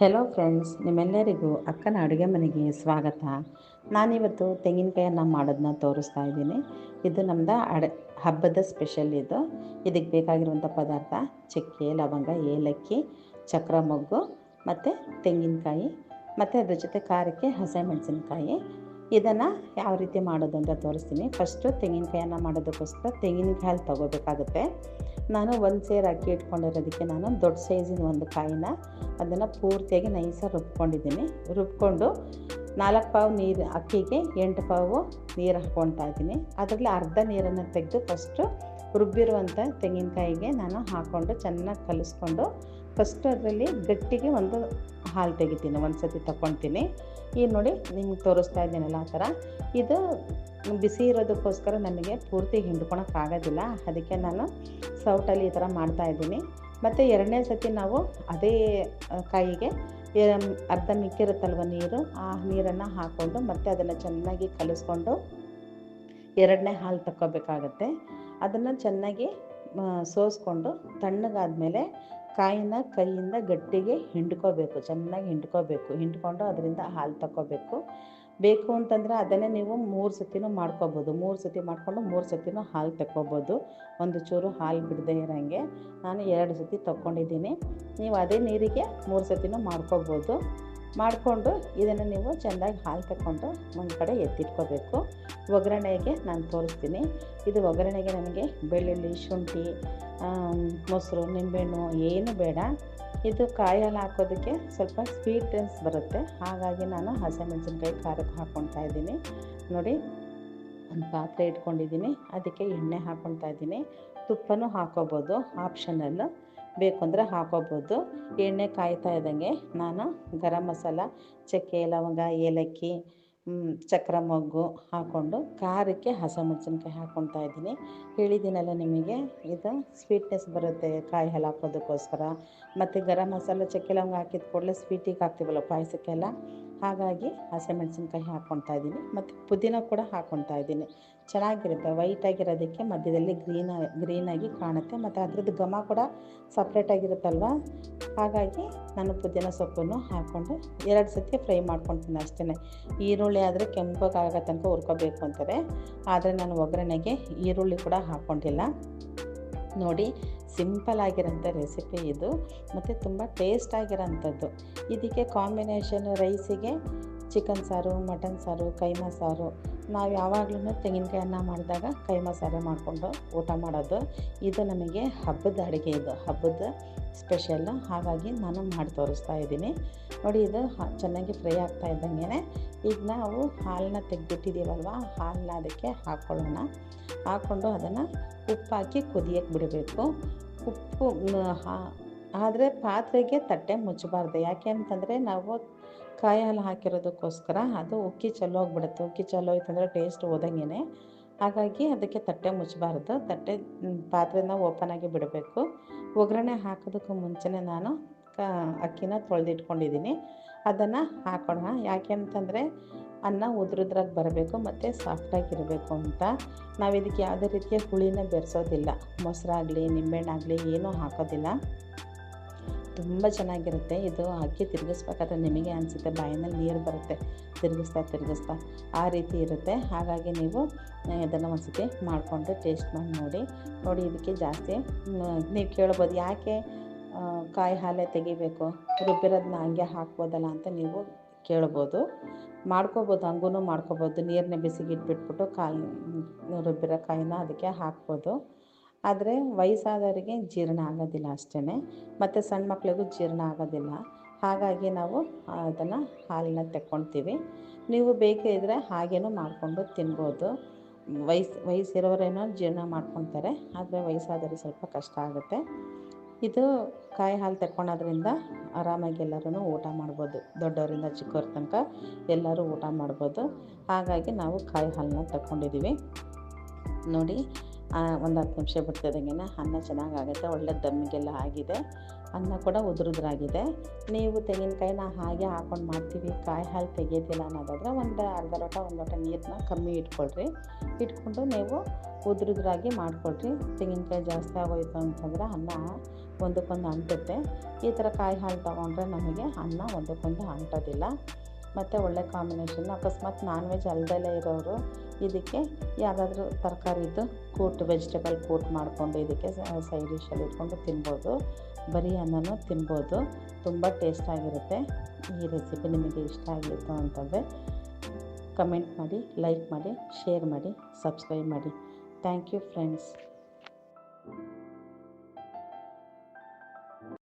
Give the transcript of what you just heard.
Hello friends ನಿಮ್ಮೆಲ್ಲರಿಗೂ ಅಕ್ಕನ ಅಡುಗೆ ಮನೆಗೆ ಸ್ವಾಗತ. ನಾನಿವತ್ತು ತೆಂಗಿನಕಾಯನ್ನು ಮಾಡೋದನ್ನ ತೋರಿಸ್ತಾ ಇದ್ದೀನಿ. ಇದು ನಮ್ಮದು ಅಡ, ಹಬ್ಬದ ಸ್ಪೆಷಲ್ ಇದು. ಇದಕ್ಕೆ ಬೇಕಾಗಿರುವಂಥ ಪದಾರ್ಥ ಚಕ್ಕೆ, ಲವಂಗ, ಏಲಕ್ಕಿ, ಚಕ್ರ ಮೊಗ್ಗು ಮತ್ತು ತೆಂಗಿನಕಾಯಿ ಮತ್ತು ಅದ್ರ ಜೊತೆ ಖಾರಕ್ಕೆ ಹಸಿಮೆಣಸಿನ್ಕಾಯಿ ಇದನ್ನು ಯಾವ ರೀತಿ ಮಾಡೋದು ಅಂತ ತೋರಿಸ್ತೀನಿ. ಫಸ್ಟು ತೆಂಗಿನಕಾಯನ್ನು ಮಾಡೋದಕ್ಕೋಸ್ಕರ ತೆಂಗಿನಕಾಯಿ ತೊಗೋಬೇಕಾಗುತ್ತೆ. ನಾನು ಒಂದು ಸೇರು ಅಕ್ಕಿ ಇಟ್ಕೊಂಡಿರೋದಕ್ಕೆ ನಾನು ದೊಡ್ಡ ಸೈಜಿನ ಒಂದು ಕಾಯಿನ ಅದನ್ನು ಪೂರ್ತಿಯಾಗಿ ನೈಸಾಗಿ ರುಬ್ಕೊಂಡಿದ್ದೀನಿ. ರುಬ್ಕೊಂಡು ನಾಲ್ಕು ಪಾವು ನೀರು, ಅಕ್ಕಿಗೆ ಎಂಟು ಪಾವು ನೀರು ಹಾಕ್ಕೊಳ್ತಾ ಇದ್ದೀನಿ. ಅದರಲ್ಲಿ ಅರ್ಧ ನೀರನ್ನು ತೆಗೆದು ಫಸ್ಟು ರುಬ್ಬಿರುವಂಥ ತೆಂಗಿನಕಾಯಿಗೆ ನಾನು ಹಾಕ್ಕೊಂಡು ಚೆನ್ನಾಗಿ ಕಲಿಸ್ಕೊಂಡು ಫಸ್ಟ್ ಅದರಲ್ಲಿ ಗಟ್ಟಿಗೆ ಒಂದು ಹಾಲು ತೆಗಿತೀನಿ ಒಂದು ಸತಿ ತಗೊಳ್ತೀನಿ ಈ ನೋಡಿ ನಿಮ್ಗೆ ತೋರಿಸ್ತಾ ಇದ್ದೀನಲ್ಲ ಆ ಥರ. ಇದು ಬಿಸಿ ಇರೋದಕ್ಕೋಸ್ಕರ ನಮಗೆ ಪೂರ್ತಿ ಹಿಂಡ್ಕೊಳಕ್ಕಾಗೋದಿಲ್ಲ ಅದಕ್ಕೆ ನಾನು ಸೌಟಲ್ಲಿ ಈ ಥರ ಮಾಡ್ತಾಯಿದ್ದೀನಿ ಮತ್ತು ಎರಡನೇ ಸತಿ ನಾವು ಅದೇ ಕಾಯಿಗೆ ಅರ್ಧ ಮಿಕ್ಕಿರುತ್ತಲ್ವ ನೀರು, ಆ ನೀರನ್ನು ಹಾಕ್ಕೊಂಡು ಮತ್ತೆ ಅದನ್ನು ಚೆನ್ನಾಗಿ ಕಲಿಸ್ಕೊಂಡು ಎರಡನೇ ಹಾಲು ತಕ್ಕೋಬೇಕಾಗತ್ತೆ. ಅದನ್ನು ಚೆನ್ನಾಗಿ ಸೋಸ್ಕೊಂಡು ತಣ್ಣಗಾದ್ಮೇಲೆ ಕಾಯಿನ ಕೈಯಿಂದ ಗಟ್ಟಿಗೆ ಹಿಂಡ್ಕೋಬೇಕು, ಚೆನ್ನಾಗಿ ಹಿಂಡ್ಕೋಬೇಕು. ಹಿಂಡ್ಕೊಂಡು ಅದರಿಂದ ಹಾಲು ತಗೋಬೇಕು ಬೇಕು ಅಂತಂದರೆ ಅದನ್ನೇ ನೀವು ಮೂರು ಸತಿನೂ ಮಾಡ್ಕೋಬೋದು. ಮೂರು ಸತಿ ಮಾಡಿಕೊಂಡು ಮೂರು ಸತಿನೂ ಹಾಲು ತಗೋಬೋದು ಒಂದು ಚೂರು ಹಾಲು ಬಿಡದೆ ಇರೋಂಗೆ. ನಾನು ಎರಡು ಸತಿ ತಗೊಂಡಿದ್ದೀನಿ ನೀವು ಅದೇ ನೀರಿಗೆ ಮೂರು ಸತಿನೂ ಮಾಡ್ಕೋಬೋದು. ಮಾಡಿಕೊಂಡು ಇದನ್ನು ನೀವು ಚೆನ್ನಾಗಿ ಹಾಲು ತಗೊಂಡು ಒಂದು ಕಡೆ ಎತ್ತಿಟ್ಕೋಬೇಕು. ಒಗ್ಗರಣೆಗೆ ನಾನು ತೋರಿಸ್ತೀನಿ. ಇದು ಒಗ್ಗರಣೆಗೆ ನನಗೆ ಬೆಳ್ಳುಳ್ಳಿ, ಶುಂಠಿ ಮೊಸರು, ನಿಂಬೆಹಣ್ಣು ಏನು ಬೇಡ. ಇದು ಕಾಯಲ್ಲಿ ಹಾಕೋದಕ್ಕೆ ಸ್ವಲ್ಪ ಸ್ವೀಟ್ನೆಸ್ ಬರುತ್ತೆ. ಹಾಗಾಗಿ ನಾನು ಹಸಿಮೆಣಸಿನ್ಕಾಯಿ ಖಾರಕ್ಕೆ ಹಾಕ್ಕೊಳ್ತಾ ಇದ್ದೀನಿ. ನೋಡಿ, ಒಂದು ಪಾತ್ರೆ ಇಟ್ಕೊಂಡಿದ್ದೀನಿ. ಅದಕ್ಕೆ ಎಣ್ಣೆ ಹಾಕ್ಕೊಳ್ತಾ ಇದ್ದೀನಿ. ತುಪ್ಪನೂ ಹಾಕೋಬೋದು, ಆಪ್ಷನಲ್ಲು. ಬೇಕು ಅಂದರೆ ಹಾಕೋಬೋದು. ಎಣ್ಣೆ ಕಾಯ್ತಾ ಇದ್ದಂಗೆ ನಾನು ಗರಂ ಮಸಾಲ, ಚಕ್ಕೆ, ಲವಂಗ, ಏಲಕ್ಕಿ ಚಕ್ರ ಮೊಗ್ಗು ಹಾಕ್ಕೊಂಡು ಖಾರಕ್ಕೆ ಹಸಿಮೆಣ್ಸಿನ್ಕಾಯಿ ಹಾಕ್ಕೊಳ್ತಾ ಇದ್ದೀನಿ. ಹೇಳಿದ್ದೀನಲ್ಲ ನಿಮಗೆ, ಇದು ಸ್ವೀಟ್ನೆಸ್ ಬರುತ್ತೆ ಕಾಯಿ ಹಾಲು ಹಾಕೋದಕ್ಕೋಸ್ಕರ. ಮತ್ತು ಗರಂ ಮಸಾಲ, ಚಕ್ಕೆ, ಲವಂಗ ಹಾಕಿದ ಕೂಡಲೇ ಸ್ವೀಟಿಗೆ ಹಾಕ್ತೀವಲ್ಲ ಪಾಯಸಕ್ಕೆಲ್ಲ. ಹಾಗಾಗಿ ಹಸಿಮೆಣ್ಸಿನ್ಕಾಯಿ ಹಾಕ್ಕೊಳ್ತಾ ಇದ್ದೀನಿ. ಮತ್ತು ಪುದೀನ ಕೂಡ ಹಾಕ್ಕೊಳ್ತಾ ಇದ್ದೀನಿ. ಚೆನ್ನಾಗಿರುತ್ತೆ. ವೈಟಾಗಿರೋದಕ್ಕೆ ಮಧ್ಯದಲ್ಲಿ ಗ್ರೀನ್ ಗ್ರೀನಾಗಿ ಕಾಣುತ್ತೆ. ಮತ್ತು ಅದ್ರದ್ದು ಘಮ ಕೂಡ ಸಪ್ರೇಟಾಗಿರುತ್ತಲ್ವ ಹಾಗಾಗಿ ನಾನು ಪುದೀನ ಸೊಪ್ಪನ್ನು ಹಾಕ್ಕೊಂಡು ಎರಡು ಸತಿ ಫ್ರೈ ಮಾಡ್ಕೊಳ್ತೀನಿ ಅಷ್ಟೇ ಈರುಳ್ಳಿ ಆದರೆ ಕೆಂಪಗಾಗೋ ತನಕ ಹುರ್ಕೋಬೇಕು ಅಂತಾರೆ. ಆದರೆ ನಾನು ಒಗ್ಗರಣೆಗೆ ಈರುಳ್ಳಿ ಕೂಡ ಹಾಕ್ಕೊಂಡಿಲ್ಲ ನೋಡಿ ಸಿಂಪಲ್ ಆಗಿರೋಂಥ ರೆಸಿಪಿ ಇದು. ಮತ್ತು ತುಂಬ ಟೇಸ್ಟ್ ಆಗಿರೋಂಥದ್ದು. ಇದಕ್ಕೆ ಕಾಂಬಿನೇಷನ್ ರೈಸಿಗೆ ಚಿಕನ್ ಸಾರು ಮಟನ್ ಸಾರು, ಕೈಮಾ ಸಾರು ನಾವು ಯಾವಾಗಲೂ ತೆಂಗಿನಕಾಯನ್ನ ಮಾಡಿದಾಗ ಕೈ ಮಸಾಲೆ ಮಾಡಿಕೊಂಡು ಊಟ ಮಾಡೋದು. ಇದು ನಮಗೆ ಹಬ್ಬದ ಅಡುಗೆ ಇದು. ಹಬ್ಬದ ಸ್ಪೆಷಲ್ ಹಾಗಾಗಿ ನಾನು ಮಾಡಿ ತೋರಿಸ್ತಾ ಇದ್ದೀನಿ. ನೋಡಿ ಇದು ಚೆನ್ನಾಗಿ ಫ್ರೈ ಆಗ್ತಾ ಇದ್ದಂಗೆ ಈಗ ನಾವು ಹಾಲನ್ನ ತೆಗೆದಿಟ್ಟಿದ್ದೀವಲ್ವ? ಹಾಲನ್ನ ಅದಕ್ಕೆ ಹಾಕ್ಕೊಳ್ಳೋಣ ಹಾಕ್ಕೊಂಡು ಅದನ್ನು ಉಪ್ಪು ಹಾಕಿ ಕುದಿಯಕ್ಕೆ ಬಿಡಬೇಕು. ಉಪ್ಪು ಆದರೆ ಪಾತ್ರೆಗೆ ತಟ್ಟೆ ಮುಚ್ಚಬಾರ್ದು. ಯಾಕೆ ಅಂತಂದರೆ ನಾವು ಕಾಯಿ ಹಾಲು ಹಾಕಿರೋದಕ್ಕೋಸ್ಕರ ಅದು ಉಕ್ಕಿ ಚಲೋ ಆಗಿಬಿಡುತ್ತೆ ಉಕ್ಕಿ ಚೆಲ್ಲೋಯ್ತಂದರೆ ಟೇಸ್ಟ್ ಹೋದಂಗೆ ಹಾಗಾಗಿ ಅದಕ್ಕೆ ತಟ್ಟೆ ಮುಚ್ಚಬಾರ್ದು. ತಟ್ಟೆ ಪಾತ್ರೆನ ಓಪನ್ ಆಗಿ ಬಿಡಬೇಕು. ಒಗ್ಗರಣೆ ಹಾಕೋದಕ್ಕೂ ಮುಂಚೆನೇ ನಾನು ಅಕ್ಕಿನ ತೊಳೆದಿಟ್ಕೊಂಡಿದ್ದೀನಿ. ಅದನ್ನು ಹಾಕೋಣ. ಯಾಕೆ ಅಂತಂದರೆ ಅನ್ನ ಉದ್ರುದ್ರಾಗಿ ಬರಬೇಕು ಮತ್ತು ಸಾಫ್ಟಾಗಿರಬೇಕು ಅಂತ. ನಾವು ಇದಕ್ಕೆ ಯಾವುದೇ ರೀತಿಯ ಹುಳಿನ ಬೆರೆಸೋದಿಲ್ಲ. ಮೊಸರಾಗಲಿ, ನಿಂಬೆಹಣ್ಣಾಗಲಿ ಏನೂ ಹಾಕೋದಿಲ್ಲ. ತುಂಬ ಚೆನ್ನಾಗಿರುತ್ತೆ. ಇದು ಅಕ್ಕಿ ತಿರುಗಿಸ್ಬೇಕಾದ್ರೆ ನಿಮಗೆ ಅನಿಸುತ್ತೆ ಬಾಯಿನಲ್ಲಿ ನೀರು ಬರುತ್ತೆ. ತಿರುಗಿಸ್ತಾ ತಿರುಗಿಸ್ತಾ ಆ ರೀತಿ ಇರುತ್ತೆ. ಹಾಗಾಗಿ ನೀವು ಇದನ್ನು ಒಂದು ಸತಿ ಮಾಡಿಕೊಂಡು ಟೇಸ್ಟ್ ಮಾಡಿ ನೋಡಿ. ನೋಡಿ ಇದಕ್ಕೆ ಜಾಸ್ತಿ ನೀವು ಕೇಳ್ಬೋದು ಯಾಕೆ ಕಾಯಿ ಹಾಲೆ ತೆಗಿಬೇಕು? ರುಬ್ಬಿರೋದನ್ನ ಹಂಗೆ ಹಾಕ್ಬೋದಲ್ಲ ಅಂತ ನೀವು ಕೇಳ್ಬೋದು. ಮಾಡ್ಕೋಬೋದು ಹಂಗೂ ಮಾಡ್ಕೋಬೋದು. ನೀರನ್ನ ಬಿಸಿಗೆ ಇಟ್ಬಿಟ್ಬಿಟ್ಟು ಕಾಲು ರುಬ್ಬಿರೋ ಕಾಯಿನ ಅದಕ್ಕೆ ಹಾಕ್ಬೋದು. ಆದರೆ ವಯಸ್ಸಾದವರಿಗೆ ಜೀರ್ಣ ಆಗೋದಿಲ್ಲ ಅಷ್ಟೇ ಮತ್ತು ಸಣ್ಣ ಮಕ್ಕಳಿಗೂ ಜೀರ್ಣ ಆಗೋದಿಲ್ಲ. ಹಾಗಾಗಿ ನಾವು ಅದನ್ನು ಹಾಲನ್ನ ತೆಕ್ಕೊಳ್ತೀವಿ. ನೀವು ಬೇಕಿದ್ರೆ ಹಾಗೇನೂ ಮಾಡಿಕೊಂಡು ತಿನ್ಬೋದು. ವಯಸ್ಸು ವಯಸ್ಸಿರೋರೇನೋ ಜೀರ್ಣ ಮಾಡ್ಕೊತಾರೆ, ಆದರೆ ವಯಸ್ಸಾದವ್ರಿಗೆ ಸ್ವಲ್ಪ ಕಷ್ಟ ಆಗುತ್ತೆ. ಇದು ಕಾಯಿ ಹಾಲು ತೆಕ್ಕೊಳೋದ್ರಿಂದ ಆರಾಮಾಗಿ ಎಲ್ಲರೂ ಊಟ ಮಾಡ್ಬೋದು. ದೊಡ್ಡವರಿಂದ ಚಿಕ್ಕವ್ರ ತನಕ ಎಲ್ಲರೂ ಊಟ ಮಾಡ್ಬೋದು. ಹಾಗಾಗಿ ನಾವು ಕಾಯಿ ಹಾಲನ್ನ ತಗೊಂಡಿದ್ದೀವಿ ನೋಡಿ ಒಂದು ಹತ್ತು ನಿಮಿಷ ಬಿಡ್ತಿದ್ದಂಗೆ ಅನ್ನ ಚೆನ್ನಾಗಾಗುತ್ತೆ ಒಳ್ಳೆ ದಮ್ಮಿಗೆಲ್ಲ ಆಗಿದೆ. ಅನ್ನ ಕೂಡ ಉದುರುದ್ರಾಗಿದೆ. ನೀವು ತೆಂಗಿನಕಾಯಿನ ಹಾಗೆ ಹಾಕೊಂಡು ಮಾಡ್ತೀವಿ ಕಾಯಿ ಹಾಲು ತೆಗೆಯೋದಿಲ್ಲ ಅನ್ನೋದಾದರೆ ಒಂದು ಅರ್ಧ ಲೋಟ, ಒಂದು ಲೋಟ ನೀರನ್ನ ಕಮ್ಮಿ ಇಟ್ಕೊಳ್ರಿ. ಇಟ್ಕೊಂಡು ನೀವು ಉದುರುದ್ರಾಗಿ ಮಾಡಿಕೊಡ್ರಿ ತೆಂಗಿನಕಾಯಿ ಜಾಸ್ತಿ ಆಗೋಯ್ತು ಅಂತಂದರೆ ಅನ್ನ ಒಂದಕ್ಕೊಂದು ಅಂಟುತ್ತೆ. ಈ ಥರ ಕಾಯಿ ಹಾಲು ತೊಗೊಂಡ್ರೆ ನಮಗೆ ಅನ್ನ ಒಂದಕ್ಕೊಂದು ಅಂಟೋದಿಲ್ಲ. ಮತ್ತು ಒಳ್ಳೆ ಕಾಂಬಿನೇಷನ್ ಅಕಸ್ಮಾತ್ ನಾನ್ ವೆಜ್ ಅಲ್ದಲೇ ಇರೋರು ಇದಕ್ಕೆ ಯಾವುದಾದ್ರೂ ತರಕಾರಿದು ಕೂಟ್ ವೆಜಿಟೇಬಲ್ ಕೂಟ್ ಮಾಡಿಕೊಂಡು ಇದಕ್ಕೆ ಸೈಡ್ ಡಿಶಲ್ಲಿ ಇಟ್ಕೊಂಡು ತಿನ್ಬೋದು. ಬರೀ ಅನ್ನನೂ ತಿನ್ಬೋದು. ತುಂಬ ಟೇಸ್ಟಾಗಿರುತ್ತೆ ಈ ರೆಸಿಪಿ ನಿಮಗೆ ಇಷ್ಟ ಆಗಿತ್ತು ಅಂತಂದರೆ ಕಮೆಂಟ್ ಮಾಡಿ ಲೈಕ್ ಮಾಡಿ ಶೇರ್ ಮಾಡಿ ಸಬ್ಸ್ಕ್ರೈಬ್ ಮಾಡಿ. Thank you friends